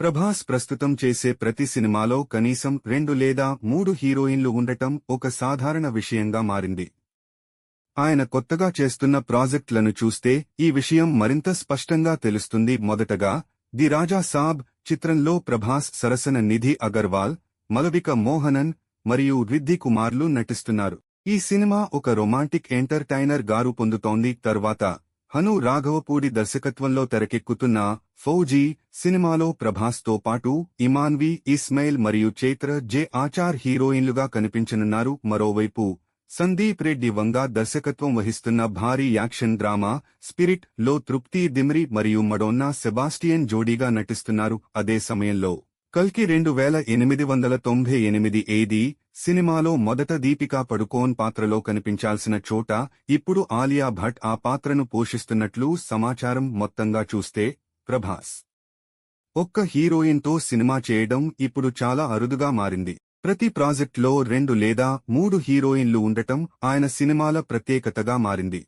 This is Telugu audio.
ప్రభాస్ ప్రస్తుతం చేసే ప్రతి సినిమాలో కనీసం రెండు లేదా మూడు హీరోయిన్లు ఉండటం ఒక సాధారణ విషయంగా మారింది. ఆయన కొత్తగా చేస్తున్న ప్రాజెక్టులను చూస్తే ఈ విషయం మరింత స్పష్టంగా తెలుస్తుంది. మొదటగా ది రాజా సాబ్ చిత్రంలో ప్రభాస్ సరసన నిధి అగర్వాల్ మలవిక మోహనన్ మరియు రిద్ధి కుమార్లు నటిస్తున్నారు. ఈ సినిమా ఒక రొమాంటిక్ ఎంటర్టైనర్ గారు పొందుతోంది. తర్వాత హను రాఘవపూడి దర్శకత్వంలో తెరకెక్కుతున్న ఫౌజీ సినిమాలో ప్రభాస్తో పాటు ఇమాన్వి ఇస్మైల్ మరియు చైత్ర జె ఆచార్ హీరోయిన్లుగా కనిపించనున్నారు. మరోవైపు సందీప్ రెడ్డి వంగా దర్శకత్వం వహిస్తున్న భారీ యాక్షన్ డ్రామా స్పిరిట్లో తృప్తి దిమ్రి మరియు మడోన్నా సెబాస్టియన్ జోడీగా నటిస్తున్నారు. అదే సమయంలో కల్కి రెండు వేల ఎనిమిది వందల తొంభై ఎనిమిది ఏది సినిమాలో మొదట దీపికా పడుకోన్ పాత్రలో కనిపించాల్సిన చోట ఇప్పుడు ఆలియా భట్ ఆ పాత్రను పోషిస్తున్నట్లు సమాచారం మొత్తంగా చూస్తే ప్రభాస్ ఒక్క హీరోయిన్తో సినిమా చేయడం ఇప్పుడు చాలా అరుదుగా మారింది. ప్రతి ప్రాజెక్ట్లో రెండు లేదా మూడు హీరోయిన్లు ఉండటం ఆయన సినిమాల ప్రత్యేకతగా మారింది.